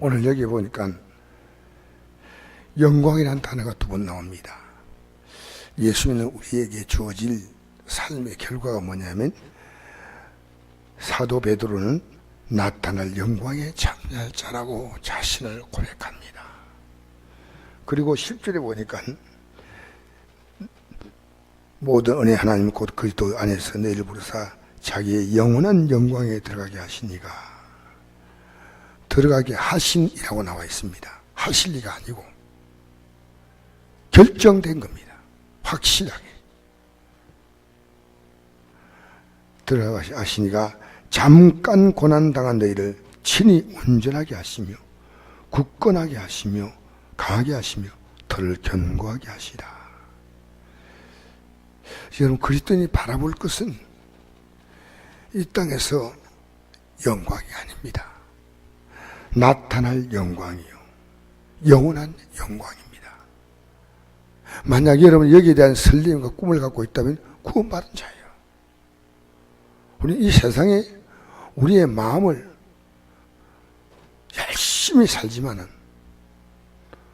오늘 여기 보니까 영광이라는 단어가 두 번 나옵니다. 예수님은 우리에게 주어질 삶의 결과가 뭐냐면 사도 베드로는 나타날 영광에 참여할 자라고 자신을 고백합니다. 그리고 10절에 보니까 모든 은혜 하나님 곧 그리스도 안에서 너희를 부르사 자기의 영원한 영광에 들어가게 하시니가 들어가게 하신이라고 나와 있습니다. 하실 리가 아니고 결정된 겁니다. 확실하게 들어가게 하시니가 잠깐 고난 당한 너희를 친히 온전하게 하시며 굳건하게 하시며 강하게 하시며 덜 견고하게 하시라. 여러분 그리스도인이 바라볼 것은 이 땅에서 영광이 아닙니다. 나타날 영광이요. 영원한 영광입니다. 만약 여러분 여기에 대한 설렘과 꿈을 갖고 있다면 구원받은 자예요. 우리 이 세상에 우리의 마음을 열심히 살지만은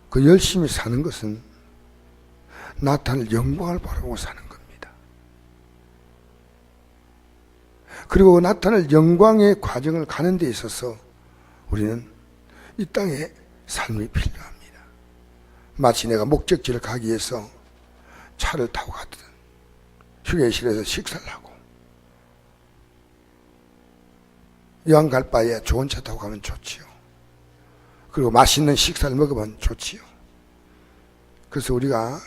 그 열심히 사는 것은 나타날 영광을 바라보고 사는 겁니다. 그리고 나타날 영광의 과정을 가는 데 있어서 우리는 이 땅에 삶이 필요합니다. 마치 내가 목적지를 가기 위해서 차를 타고 가든 휴게실에서 식사를 하고 여행 갈 바에 좋은 차 타고 가면 좋지요. 그리고 맛있는 식사를 먹으면 좋지요. 그래서 우리가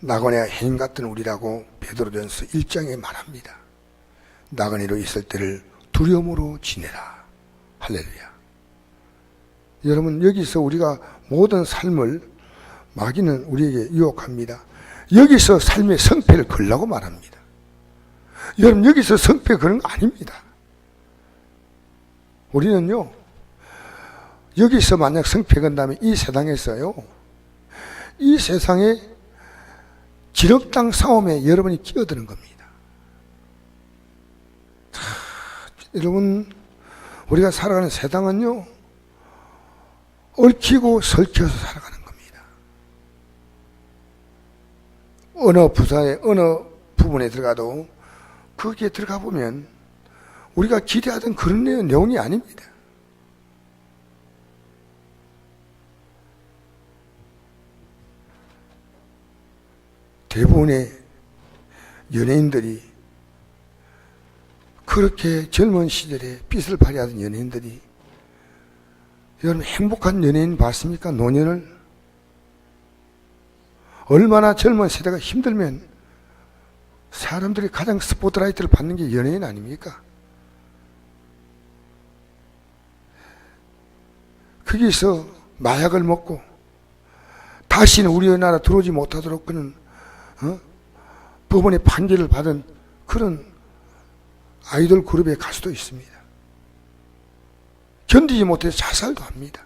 나그네 해인 같은 우리라고 베드로전서 1장에 말합니다. 나그네로 있을 때를 두려움으로 지내라. 할렐루야. 여러분 여기서 우리가 모든 삶을 마귀는 우리에게 유혹합니다. 여기서 삶의 성패를 걸라고 말합니다. 여러분 여기서 성패 그런 거 아닙니다. 우리는요 여기서 만약 성패 건다면 이 세상에서요 이 세상에 지력당 싸움에 여러분이 끼어드는 겁니다. 자, 여러분 우리가 살아가는 세상은요 얽히고 설켜서 살아가는 겁니다. 어느 부산에 어느 부분에 들어가도 거기에 들어가 보면 우리가 기대하던 그런 내용이 아닙니다. 대부분의 연예인들이 그렇게 젊은 시절에 빛을 발휘하던 연예인들이 여러분 행복한 연예인 봤습니까? 노년을 얼마나 젊은 세대가 힘들면 사람들이 가장 스포트라이트를 받는 게 연예인 아닙니까? 거기서 마약을 먹고 다시는 우리나라 들어오지 못하도록 그는 어? 법원의 판결을 받은 그런 아이돌 그룹의 가수도 있습니다. 견디지 못해서 자살도 합니다.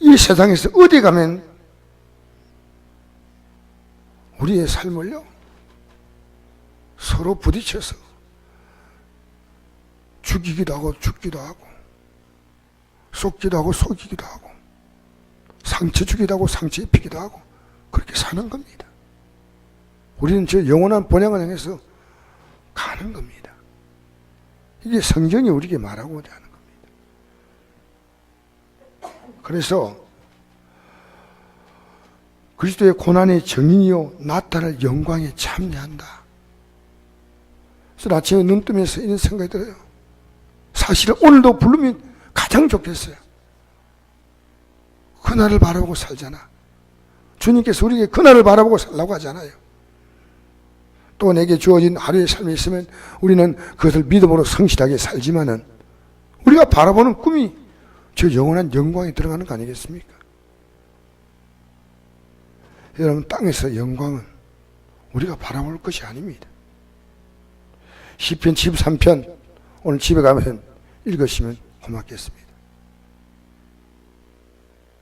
이 세상에서 어디 가면 우리의 삶을요 서로 부딪혀서 죽이기도 하고 죽기도 하고 속기도 하고 속이기도 하고 상처 주기도 하고 상처 입히기도 하고 그렇게 사는 겁니다. 우리는 저 영원한 본향을 향해서 가는 겁니다. 이게 성경이 우리에게 말하고자 하는 겁니다. 그래서 그리스도의 고난의 정인이요 나타날 영광에 참여한다. 그래서 아침에 눈 뜨면서 이런 생각이 들어요. 사실은 오늘도 부르면 가장 좋겠어요. 그날을 바라보고 살잖아. 주님께서 우리에게 그날을 바라보고 살라고 하잖아요. 또 내게 주어진 하루의 삶이 있으면 우리는 그것을 믿음으로 성실하게 살지만은 우리가 바라보는 꿈이 저 영원한 영광에 들어가는 거 아니겠습니까? 여러분 땅에서 영광은 우리가 바라볼 것이 아닙니다. 시편 73편 오늘 집에 가면 읽으시면 고맙겠습니다.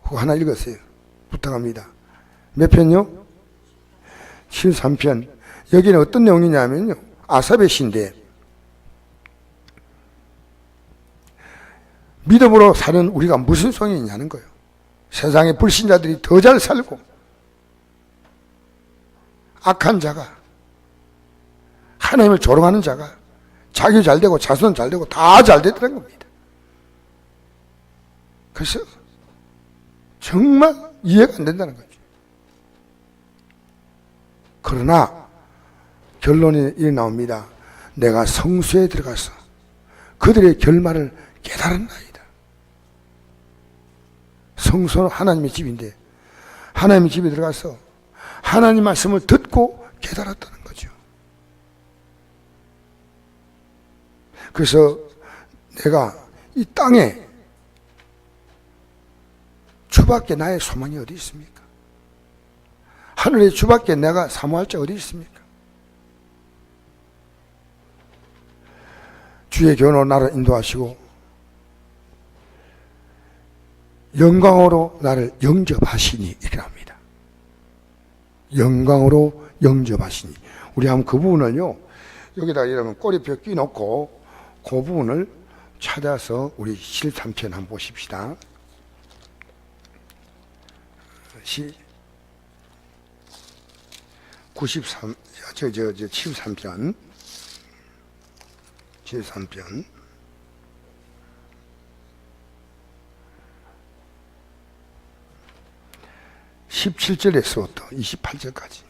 그거 하나 읽으세요. 부탁합니다. 몇 편요? 73편. 여기는 어떤 내용이냐면요. 아삽의 시인데 믿음으로 사는 우리가 무슨 소용이 있냐는 거예요. 세상의 불신자들이 더 잘 살고 악한 자가 하나님을 조롱하는 자가 자기 잘 되고 자손 잘 되고 다 잘 되더라는 겁니다. 그래서 정말 이해가 안 된다는 거죠. 그러나 결론이 나옵니다. 내가 성수에 들어가서 그들의 결말을 깨달았나이다. 성소는 하나님의 집인데 하나님의 집에 들어가서 하나님 말씀을 듣고 깨달았다는 거죠. 그래서 내가 이 땅에 주밖에 나의 소망이 어디 있습니까? 하늘의 주밖에 내가 사모할 자 어디 있습니까? 주의 견으로 나를 인도하시고 영광으로 나를 영접하시니 이렇게 합니다. 영광으로 영접하시니 우리 한번 그 부분을요 여기다 이러면 꼬리표 끼놓고 그 부분을 찾아서 우리 실탄편 한번 보십시다. 시 93, 저, 저, 저, 73편. 73편. (17절에서부터) (28절까지)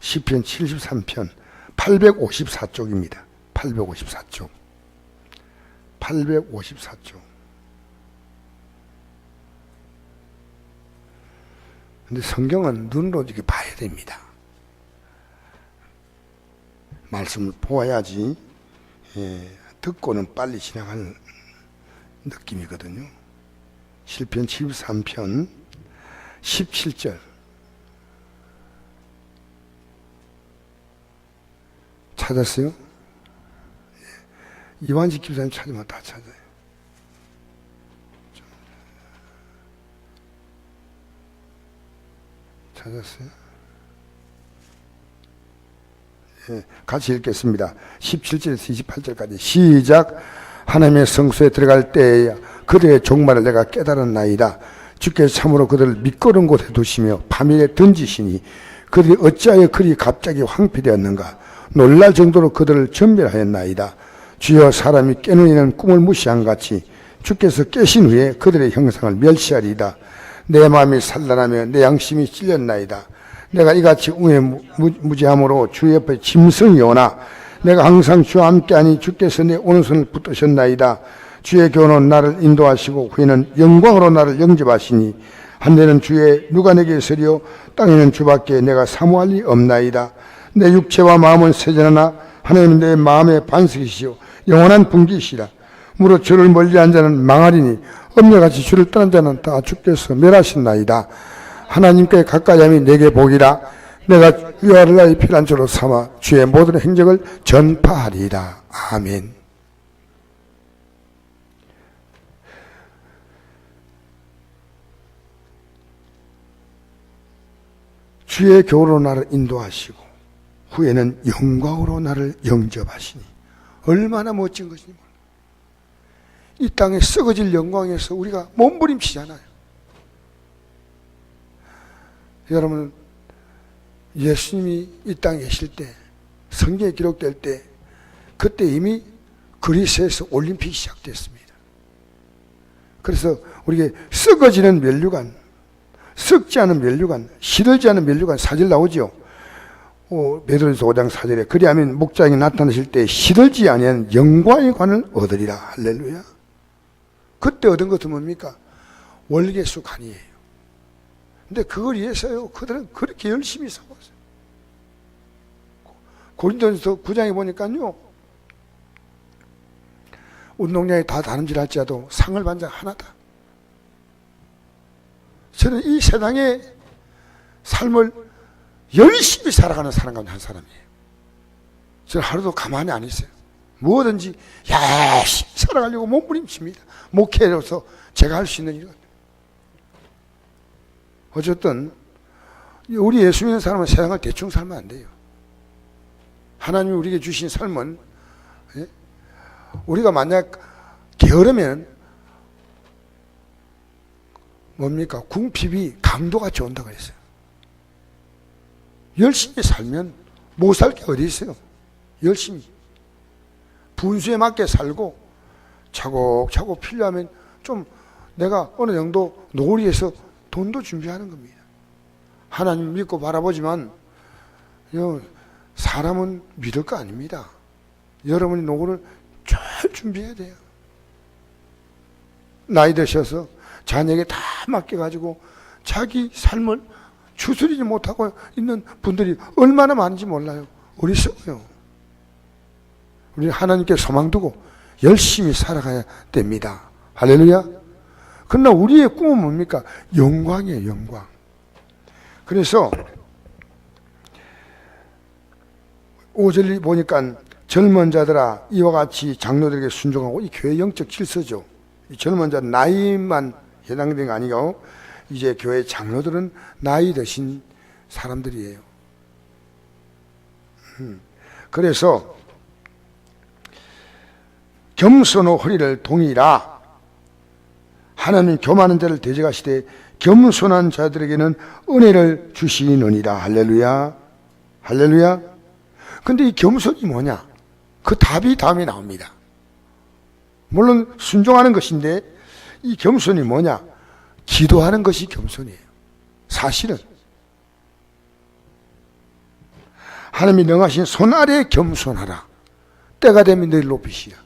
시편 (73편) (854쪽입니다) (854쪽) (854쪽) 근데 성경은 눈으로 이렇게 봐야 됩니다. 말씀을 보아야지 예, 듣고는 빨리 지나가는 느낌이거든요. 실편 73편 17절 찾았어요? 예. 이완식 기사님 찾으면 다 찾아요. 찾았어요? 예, 같이 읽겠습니다. 17절에서 28절까지 시작 하나님의 성소에 들어갈 때에 그들의 종말을 내가 깨달았나이다. 주께서 참으로 그들을 미끄러운 곳에 두시며 파멸에 던지시니 그들이 어찌하여 그리 갑자기 황폐되었는가 놀랄 정도로 그들을 전멸하였나이다. 주여 사람이 깨누이는 꿈을 무시한 같이 주께서 깨신 후에 그들의 형상을 멸시하리이다. 내 마음이 산란하며 내 양심이 찔렸나이다. 내가 이같이 우에 무지함으로 주 옆에 짐승이 오나 내가 항상 주와 함께하니 주께서 내 오른손을 붙드셨나이다. 주의 교훈은 나를 인도하시고 후에는 영광으로 나를 영접하시니 한대는 주의 누가 내게 있으리요 땅에는 주밖에 내가 사모할 리 없나이다. 내 육체와 마음은 세전하나 하나님은 내 마음의 반석이시요 영원한 분기시라. 무릇 주를 멀리한 자는 망하리니 엄녀같이 주를 떠난 자는 다 주께서 멸하신나이다. 하나님께 가까이 함이 내게 복이라. 내가 위아를 나의 피난처로 삼아 주의 모든 행적을 전파하리이다. 아멘. 주의 교로 나를 인도하시고 후에는 영광으로 나를 영접하시니 얼마나 멋진 것이니 이 땅에 썩어질 영광에서 우리가 몸부림치잖아요. 여러분, 예수님이 이 땅에 계실 때, 성경에 기록될 때, 그때 이미 그리스에서 올림픽이 시작됐습니다. 그래서 우리가 썩어지는 멸류관, 썩지 않은 멸류관, 시들지 않은 멸류관 사질 나오죠. 어, 베드로서 5장 4절에 그리하면 목장이 나타나실 때 시들지 아니한 영광의 관을 얻으리라. 할렐루야. 그때 얻은 것은 뭡니까? 월계수 간이에요. 근데 그걸 위해서요, 그들은 그렇게 열심히 싸웠어요. 고린도전서 9장에 보니까요, 운동량이 다 다른질 할지라도 상을 받자 하나다. 저는 이 세상의 삶을 열심히 살아가는 사람 가운데 한 사람이에요. 저는 하루도 가만히 안 있어요. 뭐든지 열심히 살아가려고 몸부림칩니다. 목회로서 제가 할 수 있는 일. 어쨌든 우리 예수 믿는 사람은 세상을 대충 살면 안 돼요. 하나님이 우리에게 주신 삶은 예? 우리가 만약 게으르면 뭡니까? 궁핍이 강도가 좋은다고 했어요. 열심히 살면 못 살 게 어디 있어요? 열심히. 분수에 맞게 살고 차곡차곡 필요하면 좀 내가 어느 정도 노리해서 돈도 준비하는 겁니다. 하나님 믿고 바라보지만 요 사람은 믿을 거 아닙니다. 여러분이 노고를 잘 준비해야 돼요. 나이 드셔서 자녀에게 다 맡겨가지고 자기 삶을 추스리지 못하고 있는 분들이 얼마나 많은지 몰라요. 어리석어요. 우리 하나님께 소망 두고 열심히 살아가야 됩니다. 할렐루야. 그러나 우리의 꿈은 뭡니까? 영광이에요, 영광. 그래서 5절 보니까 젊은 자들아 이와 같이 장로들에게 순종하고 이 교회 영적 질서죠. 이 젊은 자 나이만 해당되는 거 아니고 이제 교회 장로들은 나이 드신 사람들이에요. 음. 그래서 겸손의 허리를 동이라 하나님 교만한 자를 대적하시되 겸손한 자들에게는 은혜를 주시느니라. 할렐루야. 할렐루야. 근데 이 겸손이 뭐냐? 그 답이 다음에 나옵니다. 물론 순종하는 것인데 이 겸손이 뭐냐? 기도하는 것이 겸손이에요. 사실은. 하나님이 명하신 손 아래에 겸손하라. 때가 되면 너희 높이시라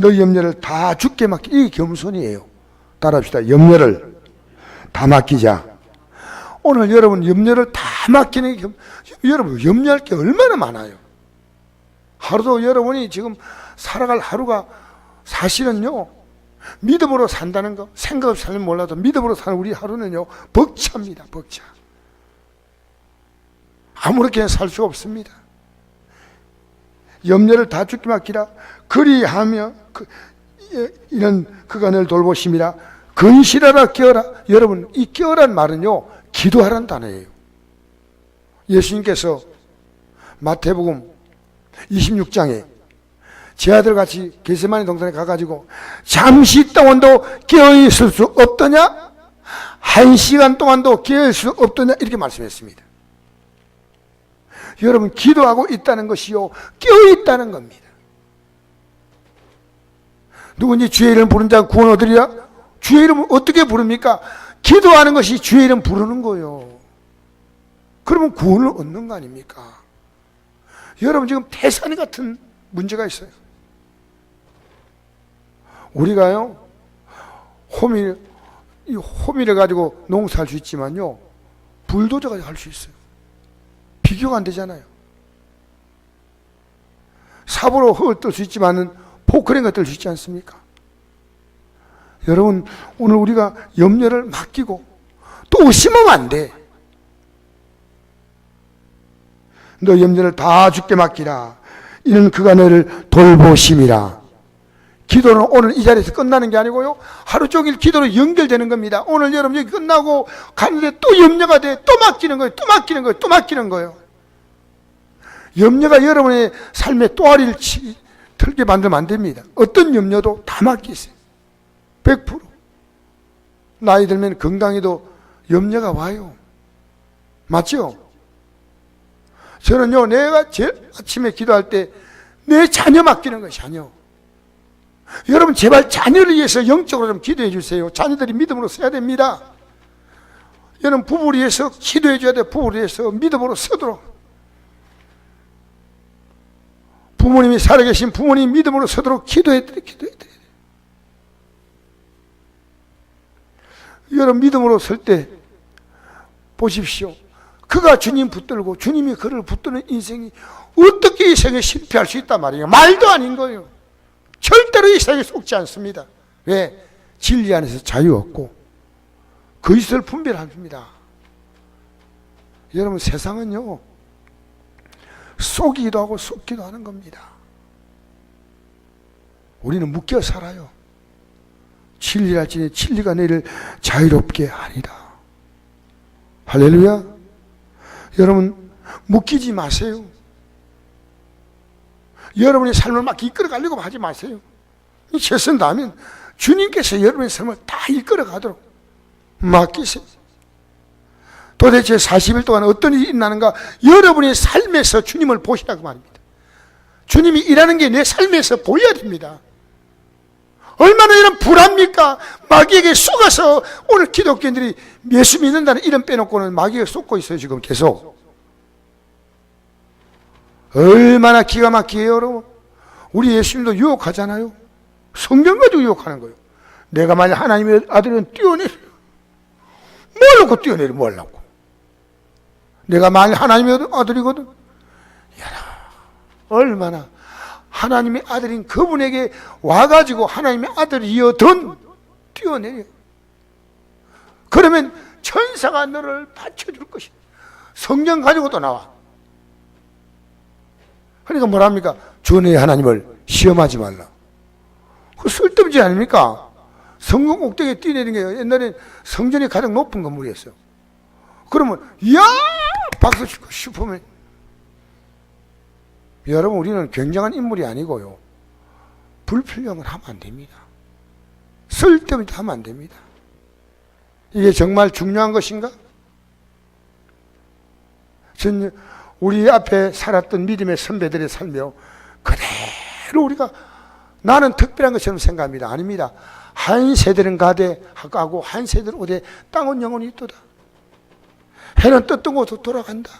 너희 염려를 다 죽게 맡기. 이게 겸손이에요. 따라합시다. 염려를 다 맡기자. 오늘 여러분 염려를 다 맡기는 게 겸- 여러분 염려할 게 얼마나 많아요. 하루도 여러분이 지금 살아갈 하루가 사실은요 믿음으로 산다는 거 생각 없이 살면 몰라도 믿음으로 사는 우리 하루는요 벅차입니다. 벅차. 아무렇게나 살 수가 없습니다 염려를 다 죽게 맡기라. 그리하며 그, 이- 이는 그가 늘 돌보심이라. 근실하라 깨어라. 여러분 이 깨어란 말은요 기도하라는 단어예요. 예수님께서 마태복음 26장에 제 아들 같이 게세마니 동산에 가가지고 잠시 동안도 깨어 있을 수 없더냐? 한 시간 동안도 깨어 있을 수 없더냐? 이렇게 말씀했습니다 여러분 기도하고 있다는 것이요. 깨어 있다는 겁니다. 누구니 주의 이름 부른 자 구원 얻으리라? 주의 이름을 어떻게 부릅니까? 기도하는 것이 주의 이름 부르는 거요. 그러면 구원을 얻는 거 아닙니까? 여러분 지금 태산이 같은 문제가 있어요. 우리가요 호미 이 호미를 가지고 농사할 수 있지만요 불도저가 할수 있어요 비교가 안 되잖아요. 삽으로 흙을 뜰 수 있지만은 포크랭가 뜰 수 있지 않습니까? 여러분, 오늘 우리가 염려를 맡기고 또 의심하면 안 돼. 너 염려를 다 죽게 맡기라. 이는 그가 너를 돌보심이라. 기도는 오늘 이 자리에서 끝나는 게 아니고요. 하루 종일 기도로 연결되는 겁니다. 오늘 여러분 여기 끝나고 가는데 또 염려가 돼. 또 맡기는 거예요. 또 맡기는 거예요. 또 맡기는 거예요. 염려가 여러분의 삶의 또아리를 치, 틀게 만들면 안 됩니다. 어떤 염려도 다 맡기세요. 100%. 나이 들면 건강에도 염려가 와요. 맞죠? 저는요, 내가 제일 아침에 기도할 때 내 자녀 맡기는 거예요, 자녀. 여러분 제발 자녀를 위해서 영적으로 좀 기도해 주세요. 자녀들이 믿음으로 서야 됩니다. 여러분 부부를 위해서 기도해 줘야 돼. 부부를 위해서 믿음으로 서도록. 부모님이 살아계신 부모님 믿음으로 서도록 기도해 드려 기도해 드려. 여러분 믿음으로 설 때 보십시오. 그가 주님 붙들고 주님이 그를 붙드는 인생이 어떻게 이 생에 실패할 수 있단 말이에요. 말도 아닌 거예요. 절대로 이 세상에 속지 않습니다. 왜? 진리 안에서 자유 없고 거짓을 분별합니다. 여러분 세상은요 속이기도 하고 속기도 하는 겁니다. 우리는 묶여 살아요. 진리랄지니 진리가 너희를 자유롭게 하리라. 할렐루야. 여러분 묶이지 마세요. 여러분의 삶을 막 이끌어가려고 하지 마세요. 이 최선 다하면 주님께서 여러분의 삶을 다 이끌어가도록 맡기세요. 도대체 40일 동안 어떤 일이 일어나는가 여러분의 삶에서 주님을 보시라고 말입니다. 주님이 일하는 게 내 삶에서 보여야 됩니다. 얼마나 이런 불합니까? 마귀에게 속아서 오늘 기독교인들이 예수 믿는다는 이름 빼놓고는 마귀에 속고 있어요, 지금 계속. 얼마나 기가 막히게요, 여러분. 우리 예수님도 유혹하잖아요. 성경 가지고 유혹하는 거예요. 내가 만약 하나님의 아들은 뛰어내려. 뭘 놓고 뛰어내려, 뭘 놓고. 내가 만약 하나님의 아들이거든. 야라, 얼마나 하나님의 아들인 그분에게 와가지고 하나님의 아들이여든 뛰어내려. 그러면 천사가 너를 받쳐줄 것이다. 성경 가지고도 나와. 그러니까 뭐랍니까? 주의 하나님을 시험하지 말라. 그 쓸데없지 아닙니까? 성공 꼭대기에 뛰내리는 게 옛날엔 성전이 가장 높은 건물이었어요. 그러면, 야! 박수 치고 싶으면. 여러분, 우리는 굉장한 인물이 아니고요. 불필요한 건 하면 안 됩니다. 쓸데없이 하면 안 됩니다. 이게 정말 중요한 것인가? 전 우리 앞에 살았던 믿음의 선배들의 삶이요. 그대로 우리가 나는 특별한 것처럼 생각합니다. 아닙니다. 한 세대는 가되 하고 한 세대는 오되 땅은 영원히 있도다. 해는 떴던 곳으로 돌아간다.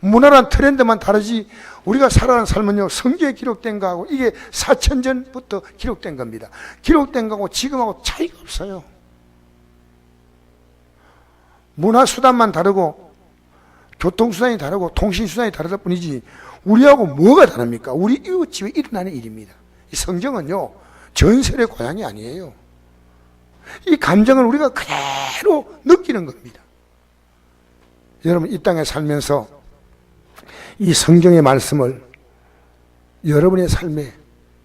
문화란 트렌드만 다르지 우리가 살아가는 삶은요 성경에 기록된 거하고 이게 4천 전부터 기록된 겁니다. 기록된 거하고 지금하고 차이가 없어요. 문화 수단만 다르고 교통 수단이 다르고 통신 수단이 다르다 뿐이지 우리하고 뭐가 다릅니까? 우리 이웃집에 일어나는 일입니다. 이 성경은요 전설의 고향이 아니에요. 이 감정을 우리가 그대로 느끼는 겁니다. 여러분 이 땅에 살면서 이 성경의 말씀을 여러분의 삶의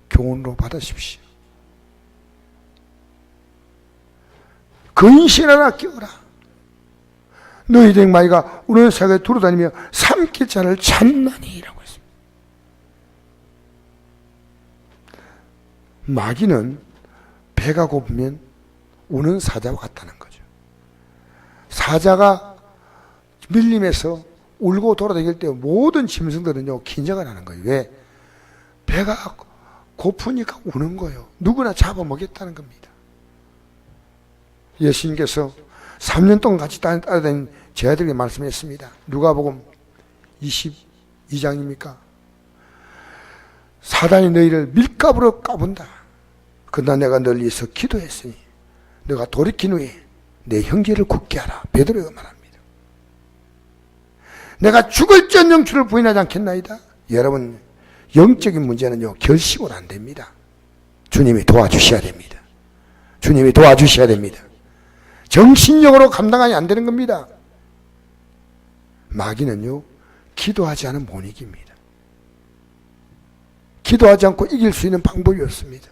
교훈으로 받으십시오. 근신하라 끼어라. 너희들 마이가 우는 사에 두루다니며 삼킬 자를 찾나니라고 했습니다. 마귀는 배가 고프면 우는 사자와 같다는 거죠. 사자가 밀림에서 울고 돌아다닐 때 모든 짐승들은요 긴장을 하는 거예요. 왜? 배가 고프니까 우는 거예요. 누구나 잡아먹겠다는 겁니다. 예수님께서 3년 동안 같이 따라다닌 제 아들에게 말씀했습니다. 누가복음 22장입니까? 사단이 너희를 밀가부로 까본다. 그러나 내가 널 위해서 기도했으니 너가 돌이킨 후에 내 형제를 굳게 하라. 베드로가 말합니다. 내가 죽을지언정 주를 부인하지 않겠나이다. 여러분 영적인 문제는요 결심은 안 됩니다. 주님이 도와주셔야 됩니다. 주님이 도와주셔야 됩니다. 정신력으로 감당이 안 되는 겁니다. 마귀는요, 기도하지 않으면 못 이깁니다. 기도하지 않고 이길 수 있는 방법이 없습니다.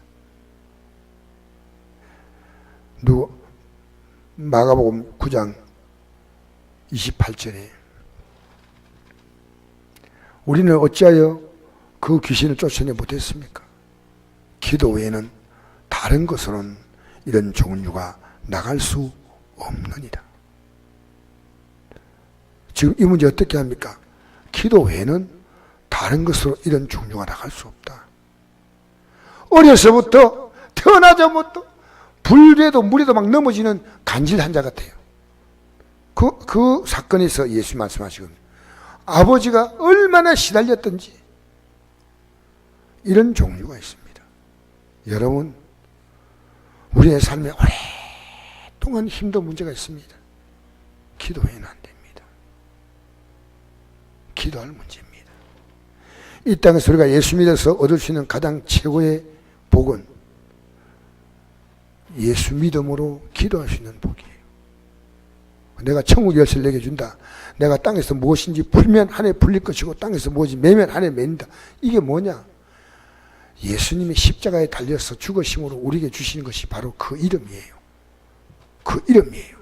누 마가복음 9장 28절에 우리는 어찌하여 그 귀신을 쫓아내 못했습니까? 기도 외에는 다른 것으로는 이런 종류가 나갈 수 없느니라. 지금 이 문제 어떻게 합니까? 기도 외에는 다른 것으로 이런 종류가 나갈 수 없다. 어려서부터 태어나자부터 불에도 물에도 막 넘어지는 간질 환자 같아요. 그, 그 사건에서 예수 말씀하시거든요. 아버지가 얼마나 시달렸던지 이런 종류가 있습니다. 여러분, 우리의 삶에 오랫동안 힘도 문제가 있습니다. 기도해는 안 됩니다. 기도할 문제입니다. 이 땅에서 우리가 예수 믿어서 얻을 수 있는 가장 최고의 복은 예수 믿음으로 기도할 수 있는 복이에요. 내가 천국 열쇠를 내게 준다. 내가 땅에서 무엇인지 풀면 하늘에 풀릴 것이고 땅에서 무엇이 매면 하늘에 맨다. 이게 뭐냐? 예수님이 십자가에 달려서 죽으심으로 우리에게 주시는 것이 바로 그 이름이에요. 그 이름이에요.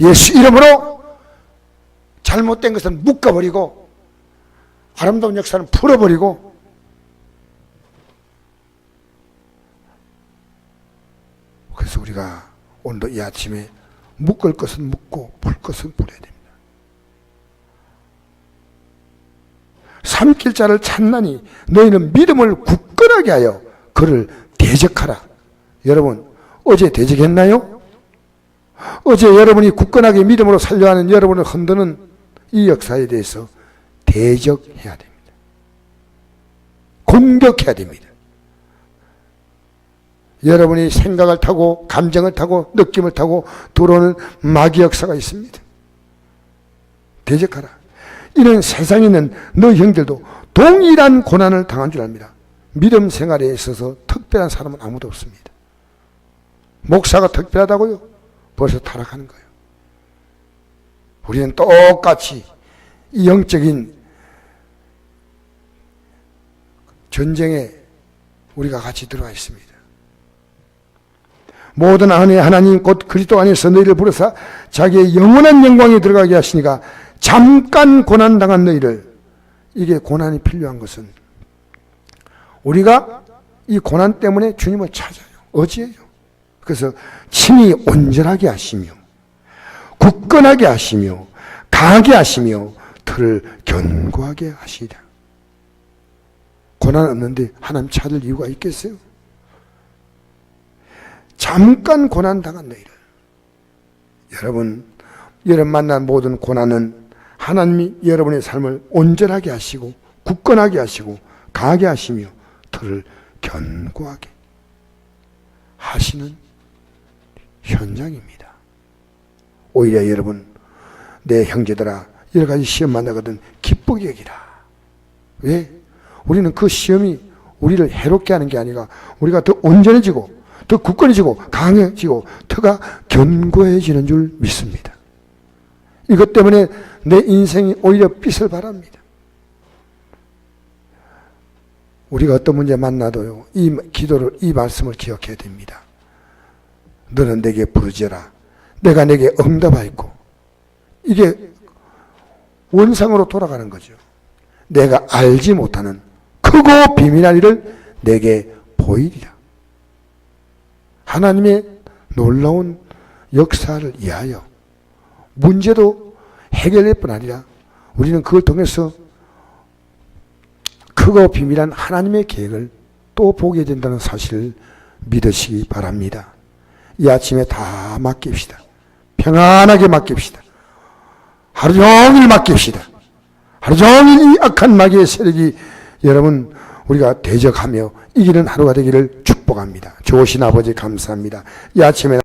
예수 이름으로 잘못된 것은 묶어버리고 아름다운 역사는 풀어버리고 그래서 우리가 오늘도 이 아침에 묶을 것은 묶고 풀 것은 풀어야 됩니다. 삼킬 자를 찾나니 너희는 믿음을 굳건하게 하여 그를 대적하라. 여러분 어제 대적했나요? 어제 여러분이 굳건하게 믿음으로 살려하는 여러분을 흔드는 이 역사에 대해서 대적해야 됩니다. 공격해야 됩니다. 여러분이 생각을 타고 감정을 타고 느낌을 타고 들어오는 마귀 역사가 있습니다. 대적하라. 이런 세상에 있는 너 형들도 동일한 고난을 당한 줄 압니다. 믿음 생활에 있어서 특별한 사람은 아무도 없습니다. 목사가 특별하다고요? 벌써 타락하는 거예요. 우리는 똑같이 이 영적인 전쟁에 우리가 같이 들어가 있습니다. 모든 안에 하나님 곧 그리스도 안에서 너희를 부르사 자기의 영원한 영광에 들어가게 하시니까 잠깐 고난 당한 너희를 이게 고난이 필요한 것은 우리가 이 고난 때문에 주님을 찾아요. 어지예요. 그래서 친히 온전하게 하시며 굳건하게 하시며 강하게 하시며 틀을 견고하게 하시리라. 고난 없는데 하나님 찾을 이유가 있겠어요? 잠깐 고난 당한 너희를 여러분 여러분 만난 모든 고난은 하나님이 여러분의 삶을 온전하게 하시고 굳건하게 하시고 강하게 하시며 틀을 견고하게 하시는 현장입니다. 오히려 여러분 내 형제들아 여러 가지 시험 만나거든 기쁘게 여기라. 왜? 우리는 그 시험이 우리를 해롭게 하는 게 아니라 우리가 더 온전해지고 더 굳건해지고 강해지고 터가 견고해지는 줄 믿습니다. 이것 때문에 내 인생이 오히려 빛을 발합니다. 우리가 어떤 문제 만나도요, 이 기도를, 이 말씀을 기억해야 됩니다. 너는 내게 부르짖어라. 내가 내게 응답하였고. 이게 원상으로 돌아가는 거죠. 내가 알지 못하는 크고 비밀한 일을 내게 보이리라. 하나님의 놀라운 역사를 위하여 문제도 해결될 뿐 아니라 우리는 그걸 통해서 크고 비밀한 하나님의 계획을 또 보게 된다는 사실을 믿으시기 바랍니다. 이 아침에 다 맡깁시다. 평안하게 맡깁시다. 하루 종일 맡깁시다. 하루 종일 이 악한 마귀의 세력이 여러분 우리가 대적하며 이기는 하루가 되기를 축복 합니다. 좋으신 아버지 감사합니다. 이 아침에